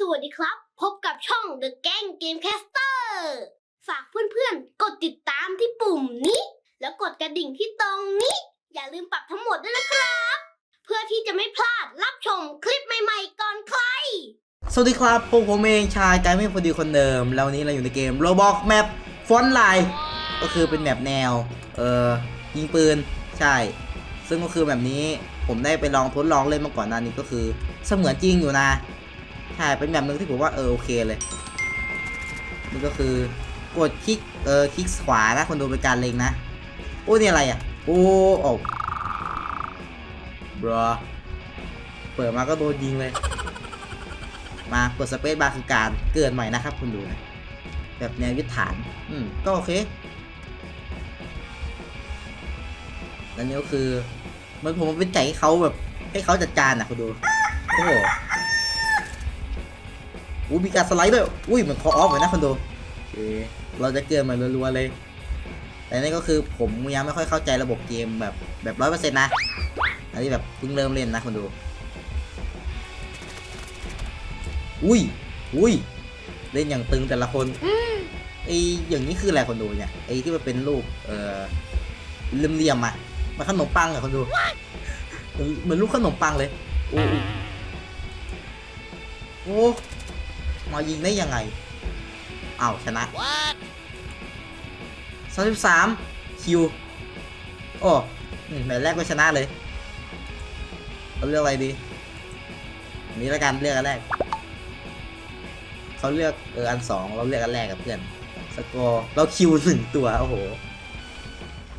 สวัสดีครับ พบกับช่อง The Gang Gamecaster ฝากเพื่อนๆ กดติดตามที่ปุ่มนี้ แล้วกดกระดิ่งที่ตรงนี้ อย่าลืมปรับทั้งหมดด้วยนะครับ เพื่อที่จะไม่พลาดรับชมคลิปใหม่ๆก่อนใคร สวัสดีครับพวกผมเองชายกายไม่พอดีคนเดิม แล้ววันนี้เราอยู่ในเกม Roblox Map ฟอนไลน์ก็คือเป็นแมปแนว เอ่อยิงปืน ใช่ ซึ่งก็คือแบบนี้ผมได้ไปลองทดลองเล่นมาก่อนหน้านี้ก็คือ เสมือนจริงอยู่นะ ใช่เป็นแบบนึงที่ผมว่าเออโอเคเลยนี่ก็คือกดคลิกเออคลิกขวานะคนดูเป็นการเล็งนะโอ้นี่อะไรอะโอ้โอ้บรอเปิดมาก็โดนยิงเลย มากดสเปซบาร์คือการเกิดใหม่นะครับคุณดูนะแบบแนวยึดฐาน อืม ก็โอเค แล้วนี่ก็คือ มันผมเป็นใจให้เขาแบบ ให้เขาจัดการอะคุณดู โอ้โห อู้มีการสไลด์ด้วย อุ้ยเหมือนคอออฟเลยนะคุณดูโอเคเราจะเกิดมารัวๆเลย แต่นี่ก็คือผมยังไม่ค่อยเข้าใจระบบเกมแบบแบบร้อยเปอร์เซ็นต์นะ อันนี้แบบเพิ่งเริ่มเล่นนะคุณดู อุ้ย อุ้ย เล่นอย่างตึงแต่ละคนไออย่างนี้คืออะไรคนดูเนี่ย ไอที่มันเป็นรูป เอ่อเหลี่ยมๆอะมันขนมปังอะคนดู เหมือนเหมือนลูกขนมปังเลย โอ้โอ้ มายิงได้ยังไงอ้าวชนะสามสิบสามคิว โอ้อืมแมตช์แรกก็ชนะเลยเราเลือกอะไรดีอันนี้ละกันเลือกอันแรกเขาเลือกเอออันสองเราเลือกอันแรกกับเพื่อนสกอร์เราคิวหนึ่งตัวโอ้โห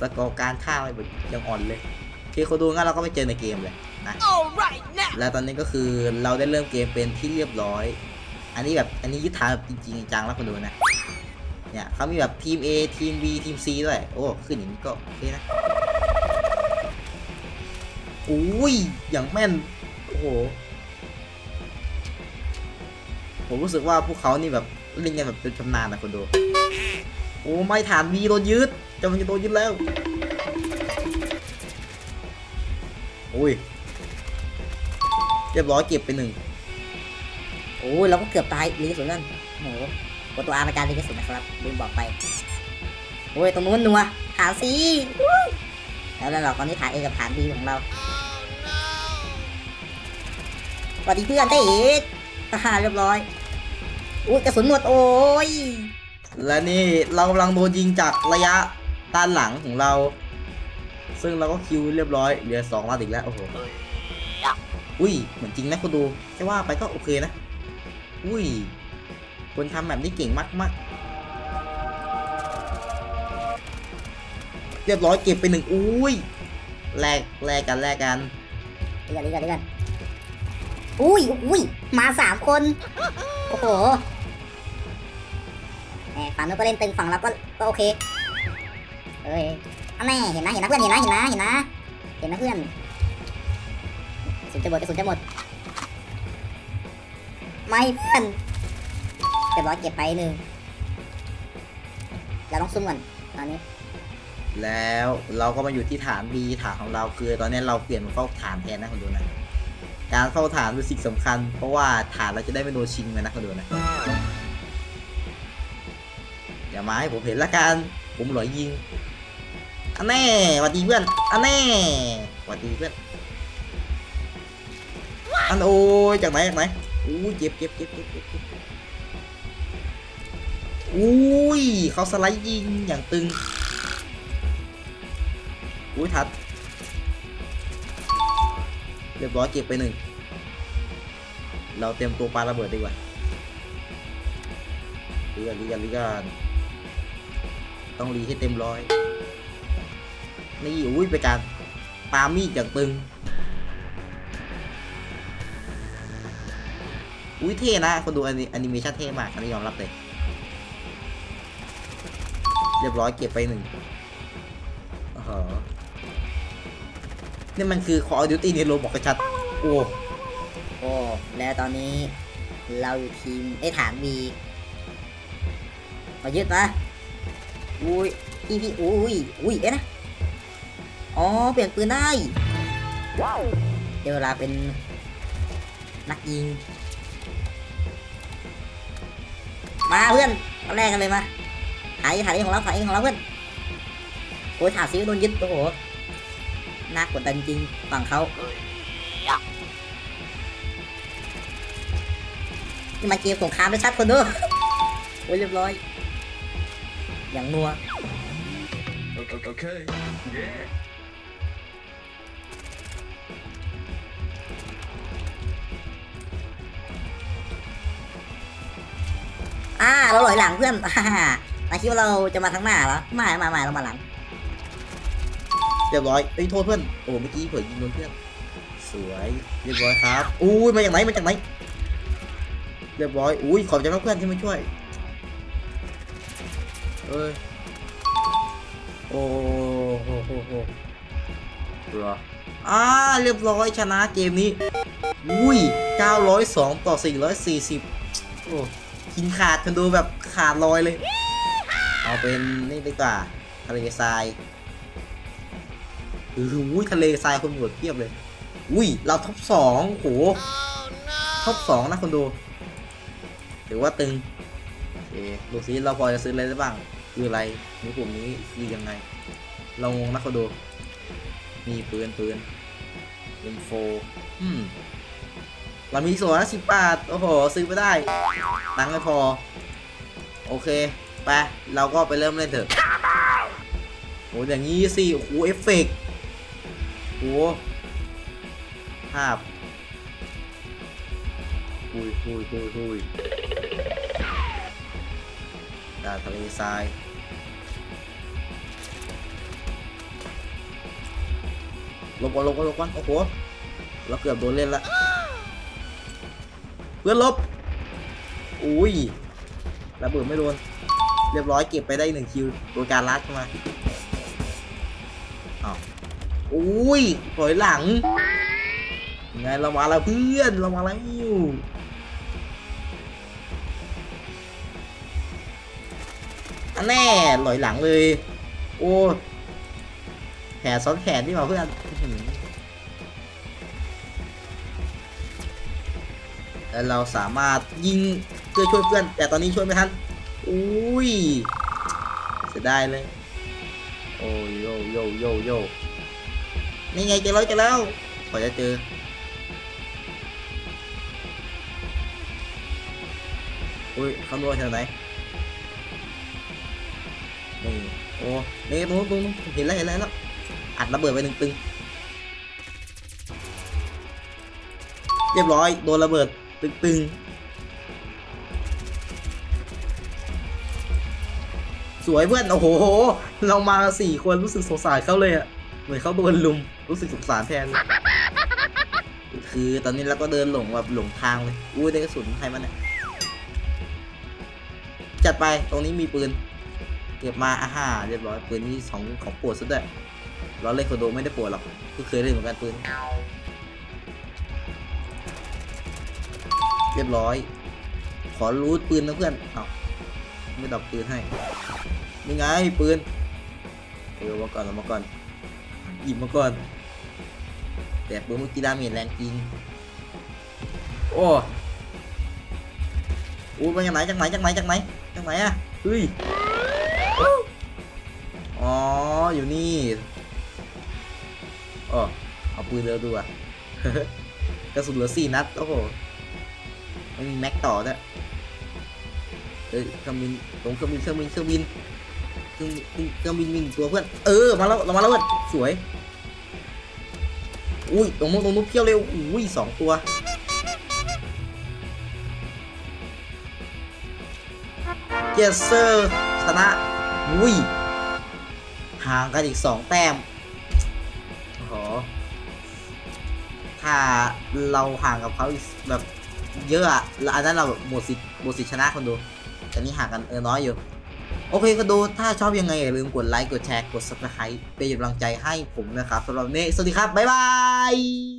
สกอร์การฆ่าไม่ยังอ่อนเลยที่เขาดูงั้นเราก็ไปเจอในเกมเลยนะ Alright now. แล้วตอนนี้ก็คือเราได้เริ่มเกมเป็นที่เรียบร้อย อันนี้แบบอันนี้ยึดฐานแบบจริงๆจังแล้วคนดูนะเนี่ยเขามีแบบทีม A ทีม B ทีม C ด้วย โอ้ขึ้นอย่างนี้ก็โอเคนะอุ้ยอย่างแม่น โอ้โหผมรู้สึกว่าพวกเขานี่แบบเล่นกันแบบเป็นชำนาญนะคนดู โอ้ไม่ฐานมีโดนยึดจะมันจะโดนยึดแล้วอุ้ยเรียบร้อยเก็บไปหนึ่ง โอ้ยเราก็เกือบตายลีกระสุนนั่นโอ้โหกดตัวอาร์ในการลีกระสุนนะครับลืมบอกไปโอ้ยตรงนู้นนัวฐานซีแล้วแล้วเราตอนนี้ฐานเอกับฐานบีของเราสวัสดีเพื่อนได้เอกทหารเรียบร้อยอุ้ยกระสุนหมดโอ้ยและนี่เรากำลังโดนยิงจากระยะด้านหลังของเรา ซึ่งเราก็คิวเรียบร้อยเหลือสองนัดอีกแล้วโอ้โหอุ้ยเหมือนจริงนะคุณดูแค่ว่าไปก็โอเคนะ อุ้ยคนทำแบบนี้เก่งมากมากๆ เรียบร้อยเก็บไปหนึ่งอุ้ยแลกแลกกันแลกกันดีกันดีกันดีกันอุ้ยอุ้ยมาสามคนโอ้โหแหมฝั่งนู้นก็เล่นตึงฝั่งเราก็ก็โอเคเอ้ยอันแน่เห็นนะเห็นนะเพื่อนเห็นนะเห็นนะเห็นนะเห็นนะเพื่อนสุนจะหมดกระสุนจะหมด ไม่เพื่อนเรียบอยเก็บไปหนึ่งเราต้องซุ่มก่อนตอนนี้ แล้วเราก็มาอยู่ที่ฐาน B ฐานของเราคือตอนนี้เราเปลี่ยนมาเข้าฐานแทนนะคุณดูนะการเข้าฐานเป็นสิ่งสำคัญ เพราะว่าฐานเราจะได้ไม่โดนชิงเลยนะคุณดูนะอย่ามาให้ผมเห็นละกันผมหลอยยิงอันแน่หวัดดีเพื่อนอันแน่หวัดดีเพื่อนอันโอ้ยจากไหนจากไหน อู้เจ็บเจ็บเจ็บเจ็บเจ็บเจ็บอุ้ยเขาสไลด์ยิงอย่างตึง อุ้ยทัด เรียบร้อยเก็บไปหนึ่ง เราเตรียมตัวปาระเบิดดีกว่าลีกันลีกันลีกันต้องรีให้เต็มร้อย นี่อุ้ยไปการปามีดอย่างตึง อุ้ยเท่นะคนดูแอนิเมชันเท่มากอันนี้ยอมรับเลย เรียบร้อยเก็บไปหนึ่งโอ้โหนี่มันคือ Call of Duty ในโรบอกกระชัด โอ้โอ้แล้วตอนนี้ เราอยู่ทีมไอ้ยฐานบีมายึดมาอุ้ยพี่พี่อุ้ยอุ้ยเอ๊ะนะ อ๋อ เปลี่ยนปืนได้ เดี๋ยวเวลาเป็นนักยิง มาเพื่อนเอาแรกกันเลยมาหายหายของเราหายของเราเพื่อนโอ้ยถามซิวโดนยึดโอ้โหน่ากดดันจริงฝั่งเขานี่มันเกมสงครามชัดๆคนดูโอ้ยเรียบร้อย อย่างนัว Okay. Yeah. อ่าเราหลอยหลังเพื่อนอ่านาคิดว่าเราจะมาทางหน้าเหรอไม่ไม่ไม่เรามาหลังเรียบร้อยเอ้ยโทษเพื่อนโอ้เมื่อกี้เผยยิงโดนเพื่อนสวยเรียบร้อยครับอุ้ยมาจากไหนมาจากไหนเรียบร้อยอุ้ยขอบใจมากเพื่อนที่มาช่วยเอ้ยโอ้โหโหโหเหรออ่าเรียบร้อยชนะเกมนี้อุ้ย902 ต่อ 440 โอ้ กินขาดทันดูแบบขาดลอยเลย เอาเป็นนี่ดีกว่าทะเลทรายอุ้ยทะเลทรายคนหมดเพียบเลย อุ้ยเราท็อปสองโหท็อปสองนะคนดูถือว่าตึงโอเคดูซิเราพอจะซื้ออะไรได้บ้าง คืออะไรในกลุ่มนี้คือยังไง เรางงนะคนดูมีปืนปืน M4 อืม เรามีส่วนละสิบบาท โอ้โห ซื้อไม่ได้ ตังค์ไม่พอ โอเค ไป เราก็ไปเริ่มเล่นเถอะโหอย่างนี้สิ โอ้โห เอฟเฟกต์โอ้โหภาพหุยหุยหุยหุยด่านทะเลทรายลบก่อนลบก่อนลบก่อนโอ้โห เราเกือบโดนเล่นละ เพื่อนลบอุ้ยระเบิดไม่โดน เรียบร้อยเก็บไปได้หนึ่งคิวโดยการลัดมาอ้าวอุ้ยถอยหลังไงเรามาแล้วเพื่อนเรามาแล้วอันแน่หลอยหลังเลย โอ้แขนซ้อนแขนที่มาเพื่อน แล้วเราสามารถยิงเพื่อช่วยเพื่อน แต่ตอนนี้ช่วยไม่ทันอุ้ยเสียดายเลยโอ้ยโยโยโยโยนี่ไงเจอแล้วเจอแล้วขอจะเจออุ้ยคำนวณจาไหนนี่โอ้นี่ตรงนู้นตรงนู้นเห็นแล้วเห็นแล้วเห็นแล้วอัดระเบิดไปหนึ่งตึงเรียบร้อยโดนระเบิด ตึงตึงสวยเพื่อนโอ้โห เรามาสี่คนรู้สึกสงสารเขาเลยอะเหมือนเขาโดนลุมรู้สึกสงสารแทน คือตอนนี้เราก็เดินหลงแบบหลงทางเลยอุ้ยได้กระสุนใครมันเนี่ยจัดไปตรงนี้มีปืน เก็บมาอาหาเรียบร้อยปืนนี้สองของปรดซะด้วยเราเล่นโคโดไม่ได้ปรดหรอกก็เคยเล่นเหมือนกันปืน รียบร้อย ขอรูดปืนนะเพื่อนเอาไม่ดอกปืนให้นี่ไงปืนเออมาก่อนเอามาก่อนหยิบมาก่อน แต่ปืนเมื่อกี้ดาเมจแรงจริง โอ้โอ้มาจากไหนจากไหนจากไหนจากไหนจากไหนอะเฮ้ยอ๋ออยู่นี่อ๋อเอาปืนเร็วดูอะกระสุนเหลือสี่นัด โอ้โห ไม่มีแม็กต่อด้วยเอ้ยเครื่องบินตรงเครื่องบินเครื่องบินเครื่องบินเครื่องเครื่องบินมีหนึ่งตัวเพื่อน เออ มาแล้วเรามาแล้วเพื่อน สวย อุ้ย ตรงนู้นตรงนู้นเพี้ยวเร็ว อุ้ยสองตัวเจสเซอร์ชนะ อุ้ย ห่างกันอีกสองแต้มโอ้โหถ้าเราห่างกับเขาแบบ เยอะอะแล้วอันนั้นเราแบบหมดสิทธิ์หมดสิทธิ์ชนะคนดู แต่นี่ห่างกันเออน้อยอยู่ โอเคคนดู ถ้าชอบยังไงอย่าลืมกดไลค์ กดแชร์ กด subscribe เป็นกำลังใจให้ผมนะครับสำหรับวันนี้สวัสดีครับ บ๊ายบาย